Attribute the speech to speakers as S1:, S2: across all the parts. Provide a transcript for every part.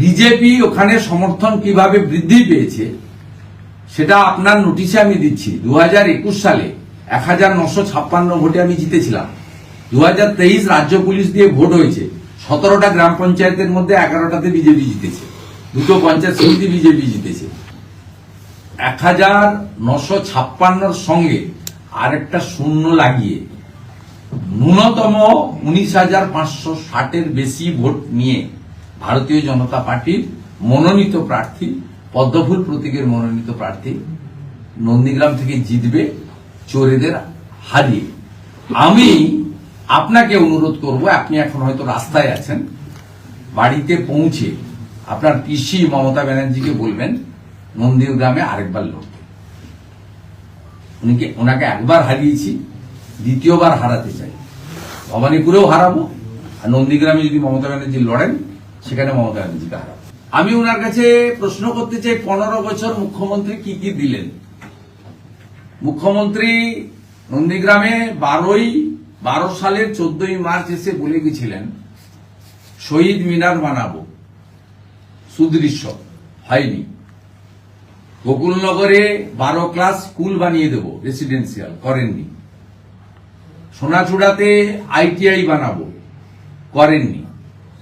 S1: BJP ওখানে সমর্থন কীভাবে বৃদ্ধি পেয়েছে, সেটা আপনার নোটিশে আমি দিচ্ছি। দু হাজার একুশ সালে এক হাজার নশো ছাপ্পান্ন ভোটে আমি জিতেছিলাম। দু হাজার তেইশ রাজ্য পুলিশ দিয়ে ভোট হয়েছে। সতেরোটা গ্রাম পঞ্চায়েতের মধ্যে এগারোটাতে বিজেপি জিতেছে। দুটো পঞ্চায়েত সমিতি বিজেপি জিতেছে। এক হাজার নশো ছাপ্পান্নর সঙ্গে আরেকটা শূন্য লাগিয়ে ন্যূনতম উনিশ হাজার পাঁচশো ষাটের বেশি ভোট নিয়ে ভারতীয় জনতা পার্টির মনোনীত প্রার্থী, পদ্মফুল প্রতীকের মনোনীত প্রার্থী নন্দীগ্রাম থেকে জিতবে চোরেদের হারিয়ে। আমি আপনাকে অনুরোধ করব, আপনি এখন হয়তো রাস্তায় আছেন, বাড়িতে পৌঁছে আপনার পিসি মমতা ব্যানার্জিকে বলবেন নন্দীগ্রামে আরেকবার লড়তে। উনিকে ওনাকে একবার হারিয়েছি, দ্বিতীয়বার হারাতে চাই। ভবানীপুরেও হারাবো, আর নন্দীগ্রামে যদি মমতা ব্যানার্জি লড়েন সেখানে মমতা ব্যানার্জিকে হারাবো আমি ওনার কাছে প্রশ্ন করতে চাই, পনেরো বছর মুখ্যমন্ত্রী কি কি দিলেন? মুখ্যমন্ত্রী নন্দীগ্রামে বারোই, বারো সালের চোদ্দই মার্চ এসে বলে গেছিলেন, শহীদ মিনার বানাবো। সুদৃশ্য, হয়নি। গোকুলনগরে বারো ক্লাস স্কুল বানিয়ে দেব, রেসিডেন্সিয়াল, করেননি। সোনাচূড়াতে আইটিআই বানাবো, করেননি।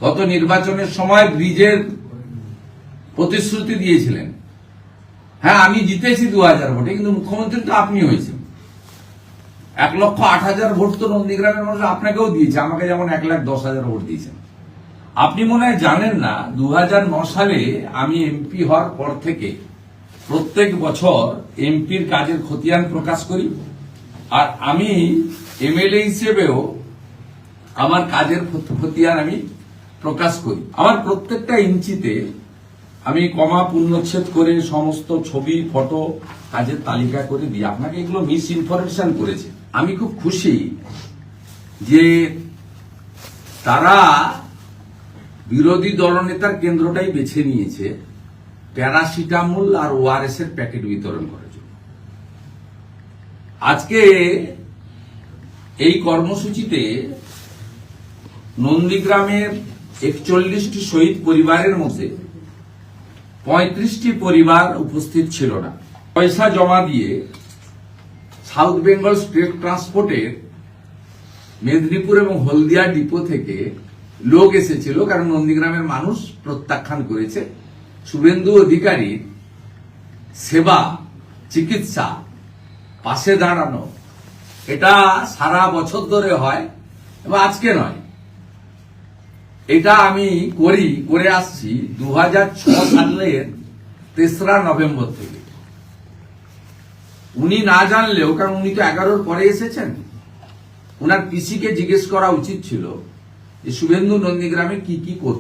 S1: গত নির্বাচনের সময় ব্রিজের প্রতিশ্রুতি দিয়েছিলেন। হ্যাঁ আমি জিতেছি দু হাজার ভোটে, কিন্তু মুখ্যমন্ত্রী তো আপনি হয়েছেন। এক লক্ষ আট হাজার ভোট তো নন্দীগ্রামের মানুষ আপনাকেও দিয়েছে, আমাকে যেমন এক লাখ দশ হাজার ভোট দিয়েছেন। আপনি মনে হয় জানেন না, দু সালে আমি এমপি হওয়ার পর থেকে প্রত্যেক বছর এমপির কাজের খতিয়ান প্রকাশ করি, আর আমি এমএলএ হিসেবেও আমার কাজের খতিয়ান আমি প্রকাশ করি। আমার প্রত্যেকটা ইঞ্চিতে আমি কমা পূর্ণচ্ছেদ করে সমস্ত ছবি, ফটো কাজের তালিকা করে দিই। আপনাকে এগুলো মিস ইনফরমেশন করেছে। আমি খুব খুশি যে তারা বিরোধী দলনেতার কেন্দ্রটাই বেছে নিয়েছে, প্যারাসিটামল আর ওআরএস এর প্যাকেট বিতরণ করার জন্য। আজকে এই কর্মসূচিতে নন্দীগ্রামের একচল্লিশটি শহীদ পরিবারের মধ্যে পঁয়ত্রিশটি পরিবার উপস্থিত ছিল না। পয়সা জমা দিয়ে সাউথ বেঙ্গল স্টেট ট্রান্সপোর্টের মেদিনীপুর এবং হলদিয়া ডিপো থেকে লোক এসেছিল কারণ নন্দীগ্রামের মানুষ প্রত্যাখ্যান করেছে। শুভেন্দু অধিকারীর সেবা, চিকিৎসা, পাশে দাঁড়ানো, এটা সারা বছর ধরে হয় এবং আজকে নয়। এটা আমি করি, করে আসছি দু সালের তেসরা নভেম্বর থেকে। উনি না জানলেও, কারণ উনি তো এগারোর পরে এসেছেন ওনার পিসিকে জিজ্ঞেস করা উচিত ছিল যে, শুভেন্দু নন্দীগ্রামে কি কি করত